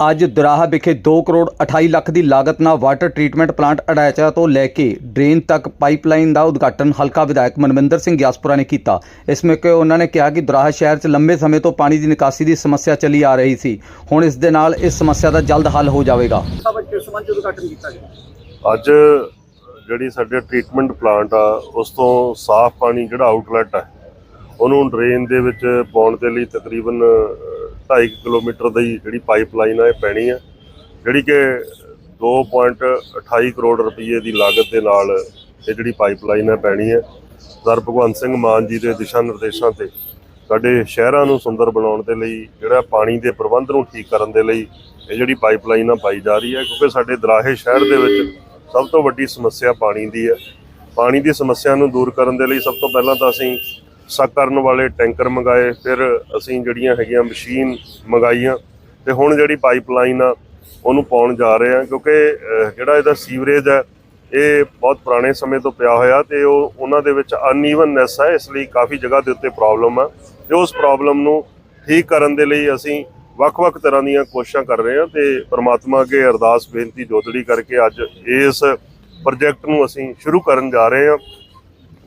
ਅੱਜ ਦੁਰਾਹਾ ਵਿਖੇ 2 ਕਰੋੜ 28 ਲੱਖ ਦੀ ਲਾਗਤ ਨਾਲ ਵਾਟਰ ਟ੍ਰੀਟਮੈਂਟ ਪਲਾਂਟ ਅੜੈਚਾ ਤੋਂ ਲੈ ਕੇ ਡਰੇਨ ਤੱਕ ਪਾਈਪਲਾਈਨ ਦਾ ਉਦਘਾਟਨ ਹਲਕਾ ਵਿਧਾਇਕ ਮਨਵਿੰਦਰ ਸਿੰਘ ਗਿਆਸਪੁਰਾ ਨੇ ਕੀਤਾ। ਇਸ ਮੌਕੇ ਉਹਨਾਂ ਨੇ ਕਿਹਾ ਕਿ ਦੁਰਾਹਾ ਸ਼ਹਿਰ 'ਚ ਲੰਬੇ ਸਮੇਂ ਤੋਂ ਪਾਣੀ ਦੀ ਨਿਕਾਸੀ ਦੀ ਸਮੱਸਿਆ ਚੱਲੀ ਆ ਰਹੀ ਸੀ। ਹੁਣ ਇਸ ਦੇ ਨਾਲ ਇਸ ਸਮੱਸਿਆ ਦਾ ਜਲਦ ਹੱਲ ਹੋ ਜਾਵੇਗਾ। ਉਦਘਾਟਨ ਕੀਤਾ ਅੱਜ ਜਿਹੜੀ ਸਾਡੇ ਟ੍ਰੀਟਮੈਂਟ ਪਲਾਂਟ ਆ, ਉਸ ਤੋਂ ਸਾਫ਼ ਪਾਣੀ ਜਿਹੜਾ ਆਊਟਲੈਟ ਹੈ ਉਹਨੂੰ ਡਰੇਨ ਦੇ ਵਿੱਚ ਪਾਉਣ ਦੇ ਲਈ ਤਕਰੀਬਨ 2.5 ਕਿਲੋਮੀਟਰ ਦੀ ਜਿਹੜੀ ਪਾਈਪਲਾਈਨ ਆ, ਇਹ ਪੈਣੀ ਆ, ਜਿਹੜੀ ਕਿ 2.28 ਕਰੋੜ ਰੁਪਏ ਦੀ ਲਾਗਤ ਦੇ ਨਾਲ ਇਹ ਜਿਹੜੀ ਪਾਈਪਲਾਈਨ ਹੈ ਪੈਣੀ ਹੈ ਸਰ ਭਗਵੰਤ ਸਿੰਘ ਮਾਨ ਜੀ ਦੇ ਦਿਸ਼ਾ ਨਿਰਦੇਸ਼ਾਂ ਤੇ ਸਾਡੇ ਸ਼ਹਿਰਾਂ ਨੂੰ ਸੁੰਦਰ ਬਣਾਉਣ ਦੇ ਲਈ, ਜਿਹੜਾ ਪਾਣੀ ਦੇ ਪ੍ਰਬੰਧ ਨੂੰ ਠੀਕ ਕਰਨ ਦੇ ਲਈ ਇਹ ਜਿਹੜੀ ਪਾਈਪਲਾਈਨ ਆ, ਪਾਈ ਜਾ ਰਹੀ ਹੈ ਕਿਉਂਕਿ ਸਾਡੇ ਦਰਾਹੇ ਸ਼ਹਿਰ ਦੇ ਵਿੱਚ ਸਭ ਤੋਂ ਵੱਡੀ ਸਮੱਸਿਆ ਪਾਣੀ ਦੀ ਹੈ ਪਾਣੀ ਦੀ ਸਮੱਸਿਆ ਨੂੰ ਦੂਰ ਕਰਨ ਦੇ ਲਈ ਸਭ ਤੋਂ ਪਹਿਲਾਂ ਤਾਂ ਅਸੀਂ ਸਕ ਕਰਨ ਵਾਲੇ ਟੈਂਕਰ ਮੰਗਾਏ, ਫਿਰ ਅਸੀਂ ਜਿਹੜੀਆਂ ਹੈਗੀਆਂ ਮਸ਼ੀਨ ਮੰਗਾਈਆਂ ਤੇ ਹੁਣ ਜਿਹੜੀ ਪਾਈਪਲਾਈਨ ਆ, ਉਹਨੂੰ ਪਾਉਣ ਜਾ ਰਹੇ ਆ ਕਿਉਂਕਿ ਜਿਹੜਾ ਇਹਦਾ ਸੀਵਰੇਜ ਹੈ, ਇਹ ਬਹੁਤ ਪੁਰਾਣੇ ਸਮੇਂ ਤੋਂ ਪਿਆ ਹੋਇਆ ਤੇ ਉਹ ਉਹਨਾਂ ਦੇ ਵਿੱਚ ਅਨਈਵਨਨੈਸ ਹੈ, ਇਸ ਲਈ ਕਾਫੀ ਜਗ੍ਹਾ ਦੇ ਉੱਤੇ ਪ੍ਰੋਬਲਮ ਆ ਤੇ ਉਸ ਪ੍ਰੋਬਲਮ ਨੂੰ ਠੀਕ ਕਰਨ ਦੇ ਲਈ ਅਸੀਂ ਵੱਖ-ਵੱਖ ਤਰ੍ਹਾਂ ਦੀਆਂ ਕੋਸ਼ਿਸ਼ਾਂ ਕਰ ਰਹੇ ਹਾਂ ਤੇ ਪ੍ਰਮਾਤਮਾ ਅੱਗੇ ਅਰਦਾਸ, ਬੇਨਤੀ, ਜੋਤੜੀ ਕਰਕੇ ਅੱਜ ਇਸ ਪ੍ਰੋਜੈਕਟ ਨੂੰ ਅਸੀਂ ਸ਼ੁਰੂ ਕਰਨ ਜਾ ਰਹੇ ਹਾਂ।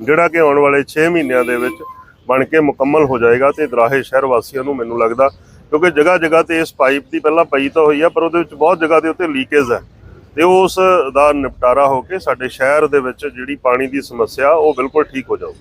ਜਿਹੜਾ ਕਿ ਆਉਣ ਵਾਲੇ 6 ਮਹੀਨਿਆਂ ਦੇ ਵਿੱਚ ਬਣ ਕੇ ਮੁਕੰਮਲ ਹੋ ਜਾਏਗਾ ਤੇ ਦਰਾਹੇ ਸ਼ਹਿਰ ਵਾਸੀਆਂ ਨੂੰ ਮੈਨੂੰ ਲੱਗਦਾ, ਕਿਉਂਕਿ ਜਗ੍ਹਾ ਜਗ੍ਹਾ ਤੇ ਇਸ ਪਾਈਪ ਦੀ ਪਹਿਲਾਂ ਪਈ ਤਾਂ ਹੋਈ ਆ, ਪਰ ਉਹਦੇ ਵਿੱਚ ਬਹੁਤ ਜਗ੍ਹਾ ਦੇ ਉੱਤੇ ਲੀਕੇਜ ਹੈ ਤੇ ਉਸ ਦਾ ਨਿਪਟਾਰਾ ਹੋ ਕੇ ਸਾਡੇ ਸ਼ਹਿਰ ਦੇ ਵਿੱਚ ਜਿਹੜੀ ਪਾਣੀ ਦੀ ਸਮੱਸਿਆ, ਉਹ ਬਿਲਕੁਲ ਠੀਕ ਹੋ ਜਾਊਗੀ।